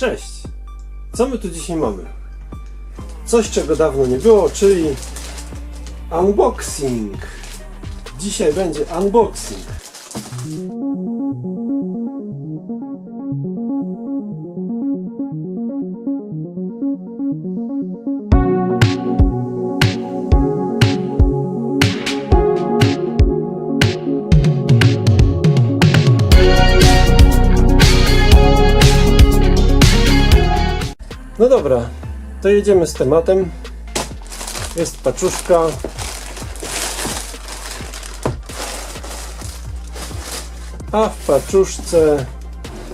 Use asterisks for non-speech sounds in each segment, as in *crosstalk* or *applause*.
Cześć! Co my tu dzisiaj mamy? Coś, czego dawno nie było, czyli unboxing. Dzisiaj będzie unboxing. Jedziemy z tematem. Jest paczuszka. A w paczuszce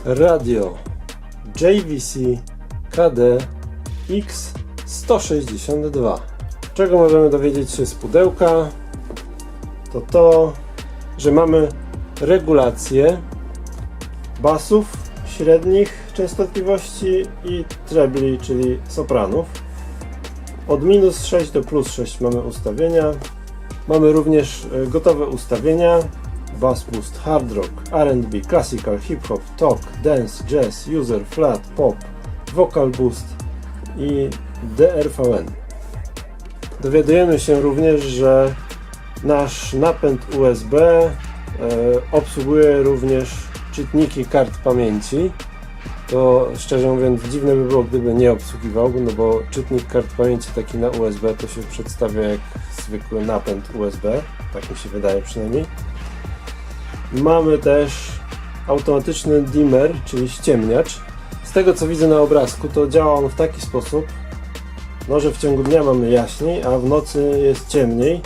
radio JVC KD X162. Czego możemy dowiedzieć się z pudełka? To to, że mamy regulację basów średnich częstotliwości i trebli, czyli sopranów. Od minus 6 do plus 6 mamy ustawienia. Mamy również e, gotowe ustawienia. Bass Boost, Hard Rock, R&B, Classical, Hip Hop, Talk, Dance, Jazz, User, Flat, Pop, Vocal Boost i DRVN. Dowiadujemy się również, że nasz napęd USB e, obsługuje również czytniki kart pamięci. To szczerze mówiąc dziwne by było, gdyby nie obsługiwał, no bo czytnik kart pamięci taki na USB to się przedstawia jak zwykły napęd USB, tak mi się wydaje przynajmniej. Mamy też automatyczny dimmer, czyli ściemniacz. Z tego co widzę na obrazku, to działa on w taki sposób, no, że w ciągu dnia mamy jaśniej, a w nocy jest ciemniej.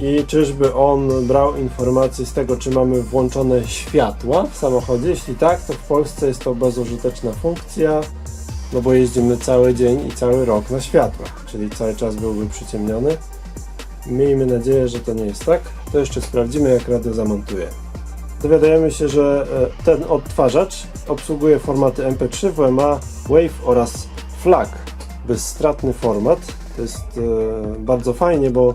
I czyżby on brał informacje z tego, czy mamy włączone światła w samochodzie? Jeśli tak, to w Polsce jest to bezużyteczna funkcja, no bo jeździmy cały dzień i cały rok na światłach, czyli cały czas byłby przyciemniony. Miejmy nadzieję, że to nie jest tak. To jeszcze sprawdzimy, jak radio zamontuje. Dowiadujemy się, że e, ten odtwarzacz obsługuje formaty MP3, WMA, WAV oraz FLAC. Bezstratny format. To jest e, bardzo fajnie, bo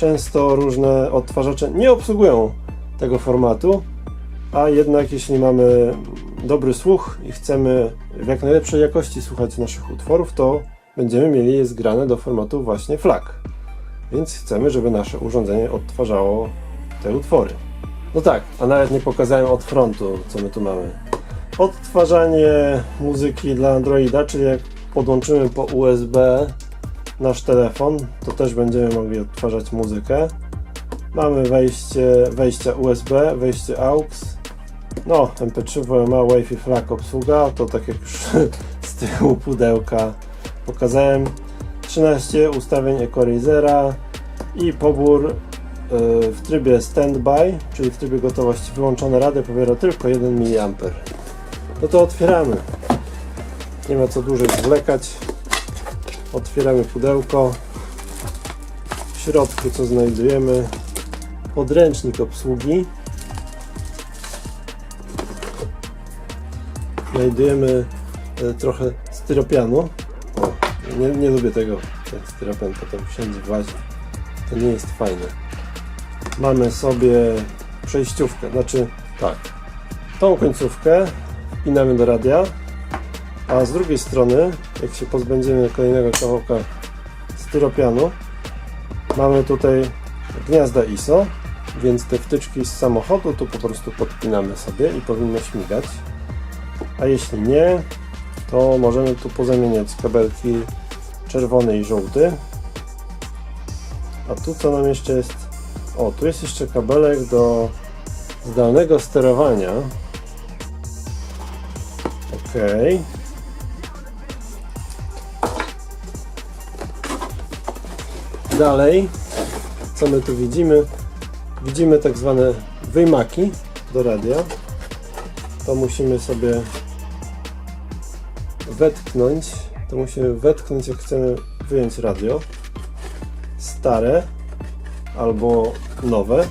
często różne odtwarzacze nie obsługują tego formatu, a jednak jeśli mamy dobry słuch i chcemy w jak najlepszej jakości słuchać naszych utworów, to będziemy mieli je zgrane do formatu właśnie FLAC. Więc chcemy, żeby nasze urządzenie odtwarzało te utwory. No tak, a nawet nie pokazałem od frontu, co my tu mamy. Odtwarzanie muzyki dla Androida, czyli jak podłączymy po USB nasz telefon, to też będziemy mogli odtwarzać muzykę. Mamy wejście, wejścia USB, wejście AUX, no MP3, WMA, Wi-Fi, FLAC obsługa, to tak jak już *laughs* z tyłu pudełka pokazałem. 13 ustawień Equalizera i pobór y, w trybie standby, czyli w trybie gotowości wyłączone rady pobiera tylko 1 mA. No to otwieramy. Nie ma co dłużej zwlekać. Otwieramy pudełko. W środku co znajdujemy? Podręcznik obsługi. Znajdujemy e, trochę styropianu. O, nie, nie lubię tego. Ten styropian potem wszędzie włazi. To nie jest fajne. Mamy sobie przejściówkę, znaczy tak. Tą końcówkę wpinamy do radia, a z drugiej strony, jak się pozbędziemy kolejnego kawałka styropianu, mamy tutaj gniazda ISO, więc te wtyczki z samochodu tu po prostu podpinamy sobie i powinno śmigać. A jeśli nie, to możemy tu pozamieniać kabelki czerwony i żółty. A tu co nam jeszcze jest? O, tu jest jeszcze kabelek do zdalnego sterowania. Okej. Dalej, co my tu widzimy? Widzimy tak zwane wyjmaki do radia. To musimy sobie wetknąć. To musimy wetknąć, jak chcemy wyjąć radio. Stare albo nowe.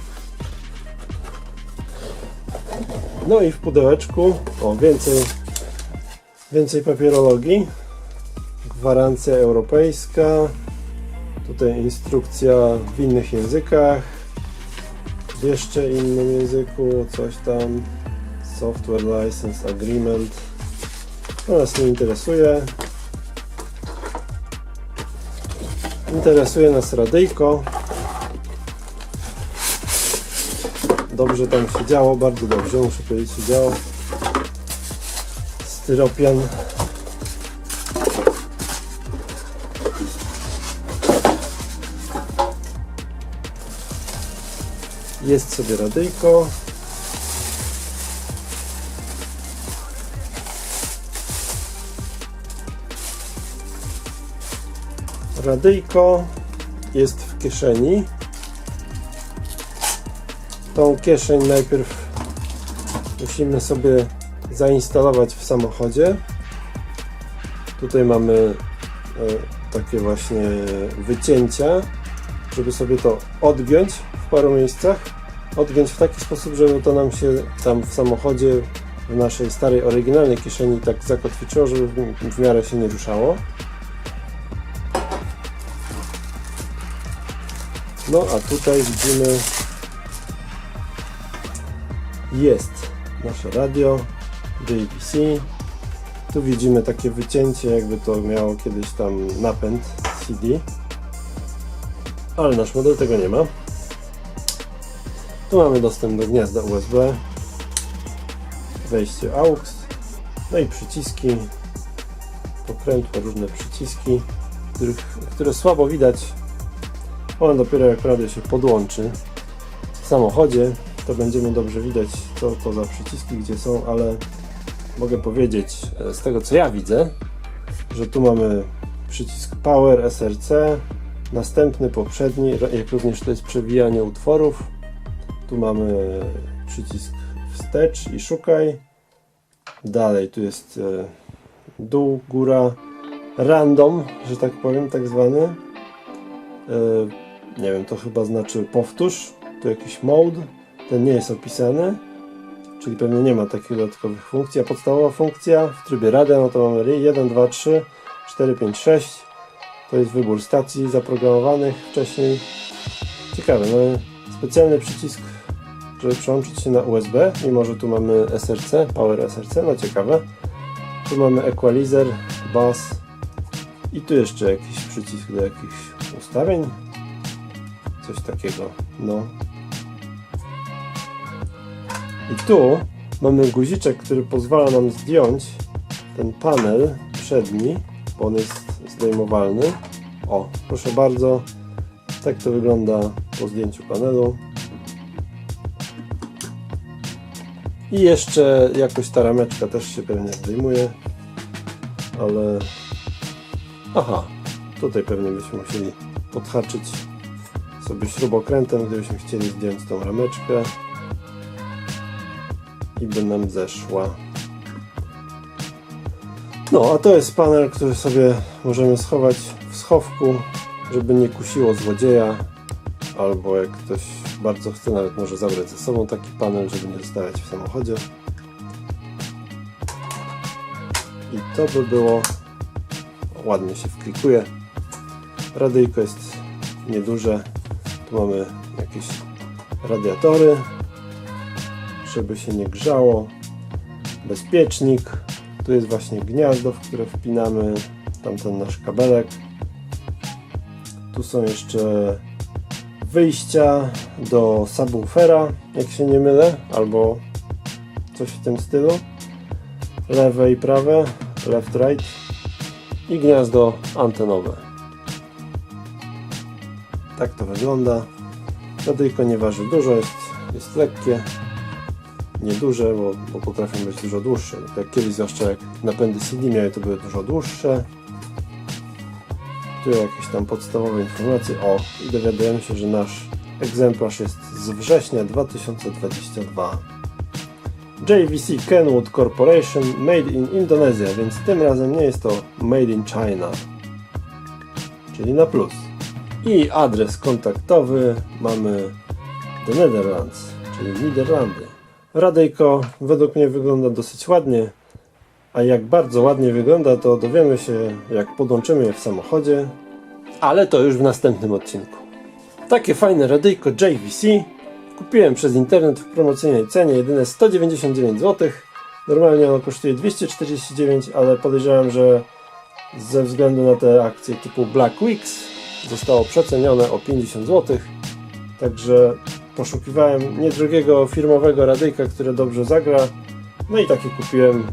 No i w pudełeczku, o więcej, więcej papierologii. Gwarancja europejska. Tutaj instrukcja w innych językach. W jeszcze innym języku, coś tam. Software License Agreement. To nas nie interesuje. Interesuje nas radyjko. Dobrze tam się działo, bardzo dobrze, muszę powiedzieć, się działo. Styropian. Jest sobie radyjko. Radyjko jest w kieszeni. Tą kieszeń najpierw musimy sobie zainstalować w samochodzie. Tutaj mamy e, takie właśnie wycięcia, żeby sobie to odgiąć paru miejscach. Odgiąć w taki sposób, żeby to nam się tam w samochodzie, w naszej starej, oryginalnej kieszeni tak zakotwiczyło, żeby w, miarę się nie ruszało. No a tutaj widzimy jest nasze radio JVC. Tu widzimy takie wycięcie, jakby to miało kiedyś tam napęd CD. Ale nasz model tego nie ma. Tu mamy dostęp do gniazda USB, wejście AUX, no i przyciski, pokrętła, różne przyciski, których, które słabo widać. One dopiero jak radio się podłączy w samochodzie, to będziemy dobrze widać co to za przyciski, gdzie są, ale mogę powiedzieć e, z tego co ja widzę, że tu mamy przycisk Power SRC, następny, poprzedni, jak również to jest przewijanie utworów. Tu mamy przycisk wstecz i szukaj. Dalej tu jest e, dół, góra, random, że tak powiem, tak zwany. E, Nie wiem, to chyba znaczy powtórz. Tu jakiś mode, ten nie jest opisany, czyli pewnie nie ma takich dodatkowych funkcji. A podstawowa funkcja w trybie radia, no to mamy 1, 2, 3, 4, 5, 6. To jest wybór stacji zaprogramowanych wcześniej. Ciekawe, mamy specjalny przycisk, żeby przełączyć się na USB, mimo że tu mamy SRC, Power SRC, no ciekawe. Tu mamy equalizer, bass i tu jeszcze jakiś przycisk do jakichś ustawień. Coś takiego, no. I tu mamy guziczek, który pozwala nam zdjąć ten panel przedni, bo on jest zdejmowalny. O, proszę bardzo, tak to wygląda po zdjęciu panelu. I jeszcze jakoś ta rameczka też się pewnie zdejmuje, ale aha, tutaj pewnie byśmy musieli podhaczyć sobie śrubokrętem, gdybyśmy chcieli zdjąć tą rameczkę i by nam zeszła. No, a to jest panel, który sobie możemy schować w schowku, żeby nie kusiło złodzieja, albo jak ktoś bardzo chce, nawet może zabrać ze sobą taki panel, żeby nie zostawiać w samochodzie. I to by było ładnie się wklikuje. Radyjko jest nieduże. Tu mamy jakieś radiatory, żeby się nie grzało. Bezpiecznik. Tu jest właśnie gniazdo, w które wpinamy tamten nasz kabelek. Tu są jeszcze wyjścia do subwoofera, jak się nie mylę, albo coś w tym stylu. Lewe i prawe, left, right i gniazdo antenowe. Tak to wygląda. Radyjko nie waży dużo, jest, jest lekkie, nieduże, bo, bo potrafią być dużo dłuższe. Jak kiedyś, zwłaszcza jak napędy CD miały, to były dużo dłuższe. Tu jakieś tam podstawowe informacje. O, i dowiadujemy się, że nasz egzemplarz jest z września 2022. JVC Kenwood Corporation Made in Indonesia, więc tym razem nie jest to Made in China, czyli na plus. I adres kontaktowy mamy The Netherlands, czyli Niderlandy. Radyjko według mnie wygląda dosyć ładnie, a jak bardzo ładnie wygląda, to dowiemy się, jak podłączymy je w samochodzie, ale to już w następnym odcinku. Takie fajne radyjko JVC kupiłem przez internet w promocyjnej cenie jedyne 199 zł. Normalnie ono kosztuje 249, ale podejrzewam, że ze względu na te akcje typu Black Weeks zostało przecenione o 50 zł. Także poszukiwałem niedrogiego firmowego radyjka, które dobrze zagra. No i takie kupiłem.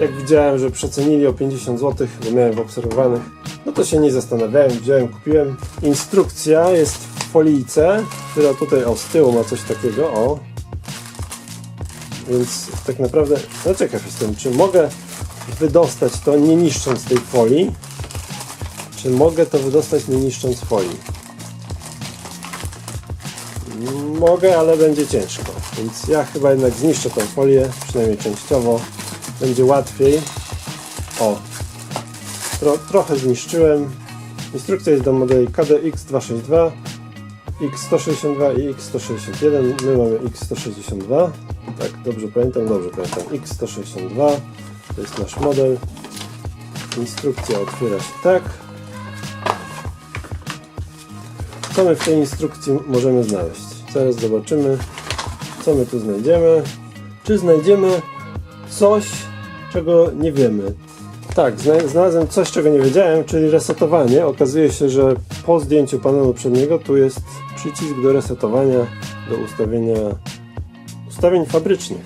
Jak widziałem, że przecenili o 50 zł, bo miałem w obserwowanych, no to się nie zastanawiałem, wziąłem, kupiłem. Instrukcja jest w folijce, która tutaj o z tyłu ma coś takiego, o. Więc tak naprawdę, no ciekaw jestem, czy mogę wydostać to nie niszcząc tej folii, czy mogę to wydostać nie niszcząc folii. Mogę, ale będzie ciężko, więc ja chyba jednak zniszczę tą folię, przynajmniej częściowo. Będzie łatwiej. O, Tro, trochę zniszczyłem. Instrukcja jest do modeli KDX262, X162 i X161. My mamy X162. Tak, dobrze pamiętam, dobrze pamiętam. X162 to jest nasz model. Instrukcja otwiera się tak. Co my w tej instrukcji możemy znaleźć? Zaraz zobaczymy, co my tu znajdziemy. Czy znajdziemy coś, czego nie wiemy? Tak, zna- znalazłem coś, czego nie wiedziałem, czyli resetowanie. Okazuje się, że po zdjęciu panelu przedniego tu jest przycisk do resetowania, do ustawienia ustawień fabrycznych.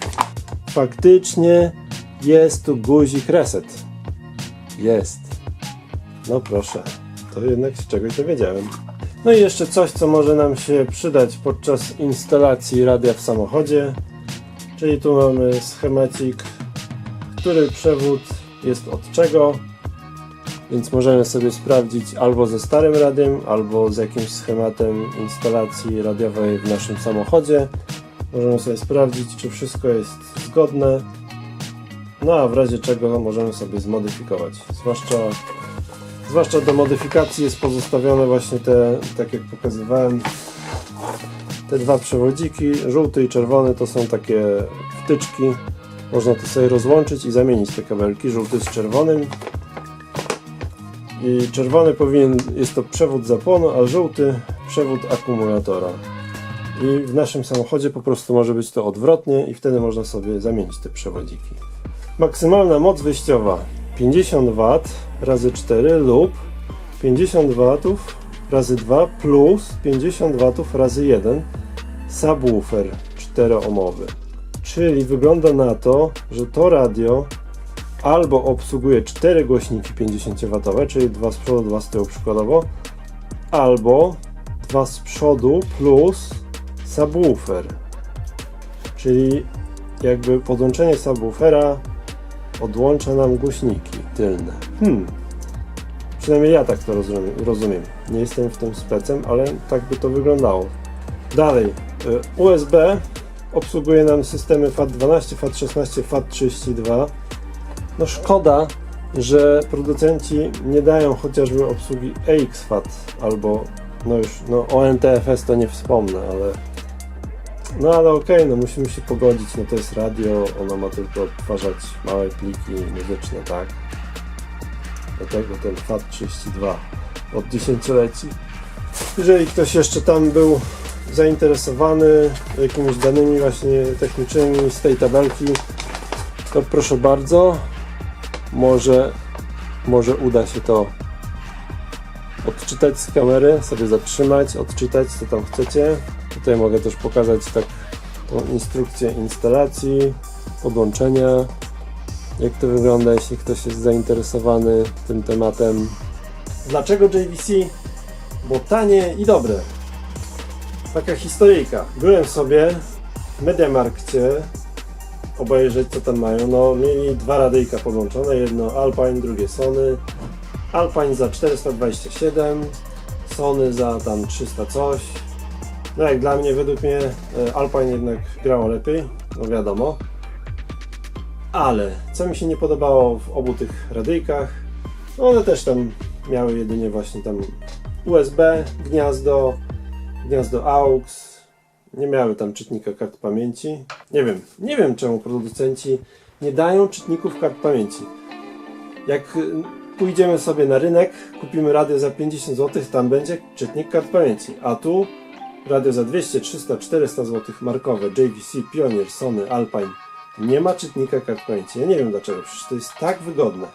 Faktycznie jest tu guzik reset. Jest. No proszę, to jednak się czegoś dowiedziałem. No i jeszcze coś, co może nam się przydać podczas instalacji radia w samochodzie. Czyli tu mamy schemacik, który przewód jest od czego. Więc możemy sobie sprawdzić albo ze starym radiem, albo z jakimś schematem instalacji radiowej w naszym samochodzie. Możemy sobie sprawdzić, czy wszystko jest zgodne. No a w razie czego możemy sobie zmodyfikować. Zwłaszcza, zwłaszcza do modyfikacji jest pozostawione właśnie te, tak jak pokazywałem, te dwa przewodziki. Żółty i czerwony to są takie wtyczki. Można to sobie rozłączyć i zamienić te kabelki. Żółty z czerwonym. I czerwony powinien, jest to przewód zapłonu, a żółty przewód akumulatora. I w naszym samochodzie po prostu może być to odwrotnie i wtedy można sobie zamienić te przewodziki. Maksymalna moc wyjściowa 50 W razy 4 lub 50 W razy 2 plus 50 W razy 1 subwoofer 4-ohmowy. Czyli wygląda na to, że to radio albo obsługuje 4 głośniki 50W, czyli dwa z przodu, dwa z tyłu przykładowo, albo dwa z przodu plus subwoofer. Czyli jakby podłączenie subwoofera odłącza nam głośniki tylne. Hmm. Przynajmniej ja tak to rozumiem. Nie jestem w tym specem, ale tak by to wyglądało. Dalej. y, USB obsługuje nam systemy FAT12, FAT16, FAT32. No szkoda, że producenci nie dają chociażby obsługi EXFAT albo no już no o NTFS to nie wspomnę, ale no ale okej, no musimy się pogodzić, no to jest radio, ono ma tylko odtwarzać małe pliki muzyczne, tak? Dlatego ten FAT32 od dziesięcioleci. Jeżeli ktoś jeszcze tam był zainteresowany jakimiś danymi właśnie technicznymi z tej tabelki, to proszę bardzo, może, może uda się to odczytać z kamery, sobie zatrzymać, odczytać co tam chcecie. Tutaj mogę też pokazać tak tą instrukcję instalacji, podłączenia, jak to wygląda, jeśli ktoś jest zainteresowany tym tematem. Dlaczego JVC? Bo tanie i dobre. Taka historyjka. Byłem sobie w Mediamarkcie obejrzeć co tam mają. No mieli dwa radyjka podłączone, jedno Alpine, drugie Sony. Alpine za 427, Sony za tam 300 coś. No jak dla mnie, według mnie e, Alpine jednak grało lepiej, no wiadomo. Ale co mi się nie podobało w obu tych radyjkach, no one też tam miały jedynie właśnie tam USB, gniazdo, gniazdo AUX, nie miały tam czytnika kart pamięci. Nie wiem, nie wiem czemu producenci nie dają czytników kart pamięci. Jak y, pójdziemy sobie na rynek, kupimy radio za 50 zł, tam będzie czytnik kart pamięci, a tu radio za 200, 300, 400 zł markowe JVC, Pioneer, Sony, Alpine. nie ma czytnika kart pamięci. Ja nie wiem dlaczego, przecież to jest tak wygodne.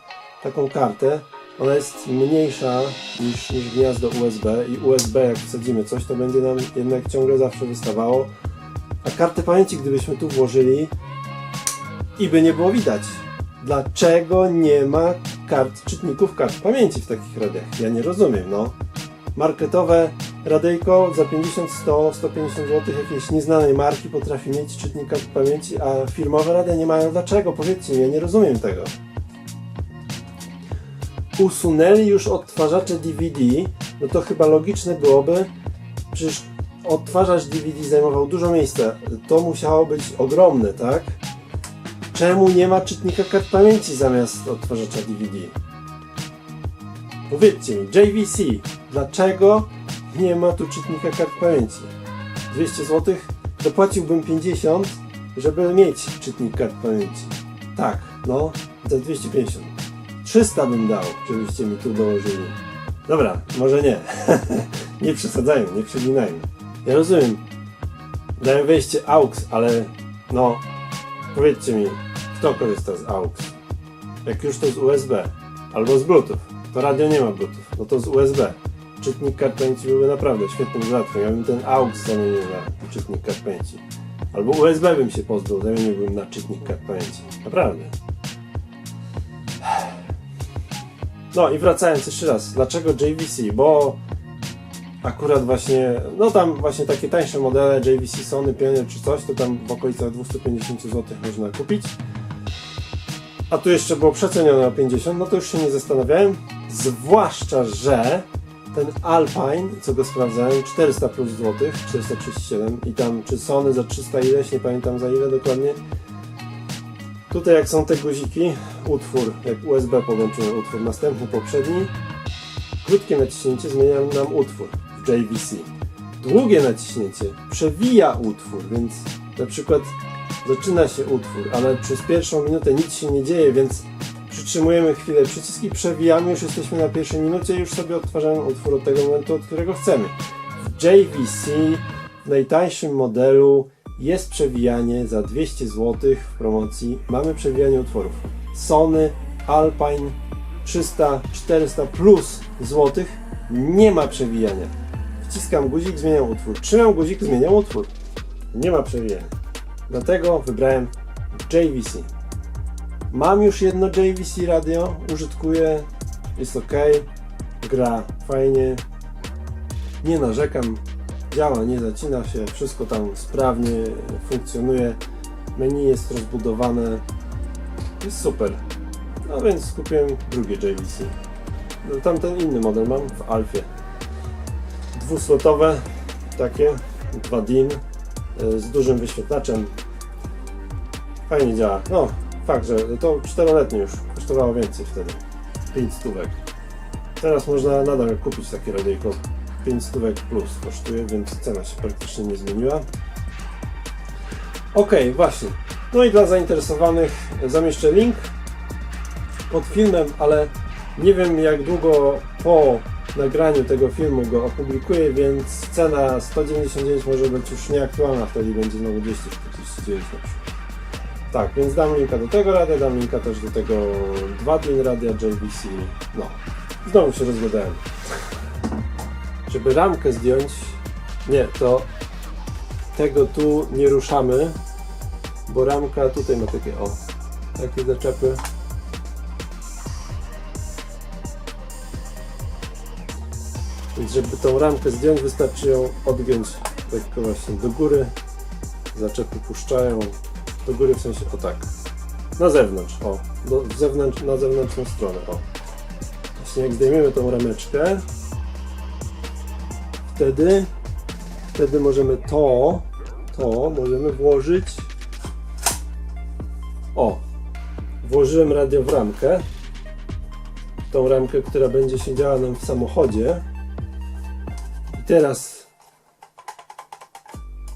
Taką kartę, ona jest mniejsza niż, niż gniazdo USB i USB jak wsadzimy coś, to będzie nam jednak ciągle zawsze wystawało. A kartę pamięci gdybyśmy tu włożyli i by nie było widać. Dlaczego nie ma kart, czytników kart pamięci w takich radiach? Ja nie rozumiem, no. Marketowe radyjko za 50, 100, 150 zł jakiejś nieznanej marki potrafi mieć czytnik kart pamięci, a firmowe radia nie mają. Dlaczego? Powiedzcie mi, ja nie rozumiem tego. Usunęli już odtwarzacze DVD, no to chyba logiczne byłoby, przecież odtwarzacz DVD zajmował dużo miejsca. To musiało być ogromne, tak? Czemu nie ma czytnika kart pamięci zamiast odtwarzacza DVD? Powiedzcie mi, JVC, dlaczego nie ma tu czytnika kart pamięci? 200 zł? Dopłaciłbym 50, żeby mieć czytnik kart pamięci. Tak, no, za 250. 300 bym dał, żebyście mi tu dołożyli. Dobra, może nie. *laughs* nie przesadzajmy, nie przeginajmy. Ja rozumiem. Dałem wejście AUX, ale no, powiedzcie mi, kto korzysta z AUX? Jak już to z USB albo z Bluetooth. To radio nie ma Bluetooth, no to z USB. Czytnik kart pamięci byłby naprawdę świetnym dodatkiem. Ja bym ten AUX zamienił na czytnik kart pamięci. Albo USB bym się pozbył, zamieniłbym na czytnik kart pamięci. Naprawdę. No i wracając jeszcze raz, dlaczego JVC? Bo akurat właśnie, no tam właśnie takie tańsze modele JVC, Sony, Pioneer czy coś, to tam w okolicach 250 zł można kupić. A tu jeszcze było przecenione o 50, no to już się nie zastanawiałem. Zwłaszcza, że ten Alpine, co go sprawdzałem, 400 plus złotych, 437 i tam czy Sony za 300 ileś, nie pamiętam za ile dokładnie. Tutaj jak są te guziki, utwór, jak USB podłączymy utwór, następny, poprzedni, krótkie naciśnięcie zmienia nam utwór w JVC. Długie naciśnięcie przewija utwór, więc na przykład zaczyna się utwór, ale przez pierwszą minutę nic się nie dzieje, więc przytrzymujemy chwilę przyciski, przewijamy, już jesteśmy na pierwszej minucie i już sobie odtwarzamy utwór od tego momentu, od którego chcemy. W JVC w najtańszym modelu jest przewijanie za 200 zł w promocji. Mamy przewijanie utworów. Sony, Alpine 300, 400 plus złotych nie ma przewijania. Wciskam guzik, zmieniam utwór. Trzymam guzik, zmieniam utwór. Nie ma przewijania. Dlatego wybrałem JVC. Mam już jedno JVC radio, użytkuję, jest ok, gra fajnie, nie narzekam, działa, nie zacina się, wszystko tam sprawnie funkcjonuje, menu jest rozbudowane, jest super. No więc kupiłem drugie JVC. No, tamten inny model mam w Alfie. Dwuslotowe, takie, 2 DIN, y, z dużym wyświetlaczem. Fajnie działa. No, fakt, że to 4-letnie już kosztowało więcej wtedy. 5 stówek. Teraz można nadal kupić takie radyjko. 5 stówek plus kosztuje, więc cena się praktycznie nie zmieniła. Ok, właśnie. No i dla zainteresowanych zamieszczę link pod filmem, ale nie wiem jak długo po nagraniu tego filmu go opublikuję, więc cena 199 może być już nieaktualna, wtedy będzie znowu 249 na przykład. Tak, więc dam linka do tego radia, dam linka też do tego 2 din radia JVC. No, znowu się rozgadałem. Żeby ramkę zdjąć, nie, to tego tu nie ruszamy, bo ramka tutaj ma takie o, takie zaczepy. Więc żeby tą ramkę zdjąć, wystarczy ją odgiąć lekko właśnie do góry. Zaczepy puszczają do góry w sensie o tak. Na zewnątrz, o. Do, zewnątrz, na zewnętrzną stronę, o. Właśnie jak zdejmiemy tą rameczkę, wtedy, wtedy możemy to, to możemy włożyć. O, włożyłem radio w ramkę. Tą ramkę, która będzie siedziała nam w samochodzie. I teraz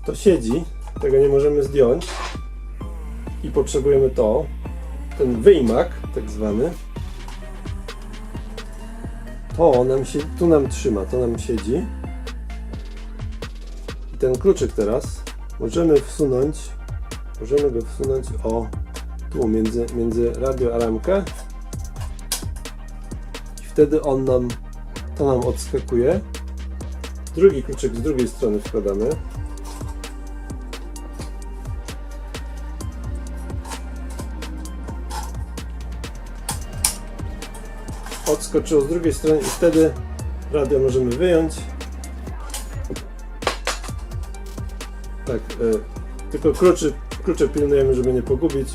to siedzi, tego nie możemy zdjąć. I potrzebujemy to, ten wyjmak, tak zwany. To nam się, tu nam trzyma, to nam siedzi. Ten kluczyk teraz możemy wsunąć Możemy go wsunąć o tu, między, między radio a ramkę. I wtedy on nam, to nam odskakuje. Drugi kluczyk z drugiej strony wkładamy. Odskoczyło z drugiej strony i wtedy radio możemy wyjąć. Tak, e, tylko kluczy, klucze pilnujemy, żeby nie pogubić.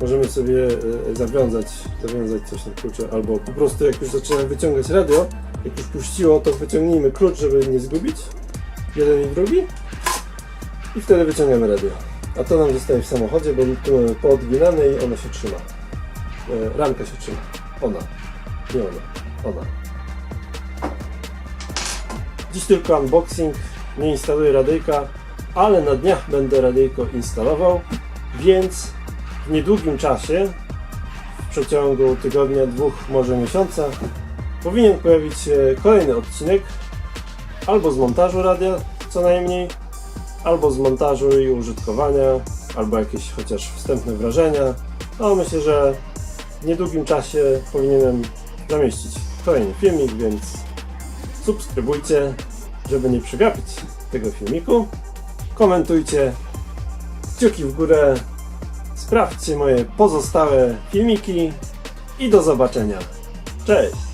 Możemy sobie e, zawiązać, zawiązać coś na klucze, albo po prostu jak już zaczynamy wyciągać radio, jak już puściło, to wyciągnijmy klucz, żeby nie zgubić. Jeden i drugi. I wtedy wyciągamy radio. A to nam zostaje w samochodzie, bo tu mamy poodginane i ono się trzyma. E, ramka się trzyma. Ona. Nie ona. Ona. Dziś tylko unboxing. Nie instaluję radyjka, ale na dniach będę radyjko instalował, więc w niedługim czasie, w przeciągu tygodnia, dwóch, może miesiąca, powinien pojawić się kolejny odcinek albo z montażu radia co najmniej, albo z montażu i użytkowania, albo jakieś chociaż wstępne wrażenia. No myślę, że w niedługim czasie powinienem zamieścić kolejny filmik, więc subskrybujcie, żeby nie przegapić tego filmiku. Komentujcie, kciuki w górę, sprawdźcie moje pozostałe filmiki i do zobaczenia. Cześć!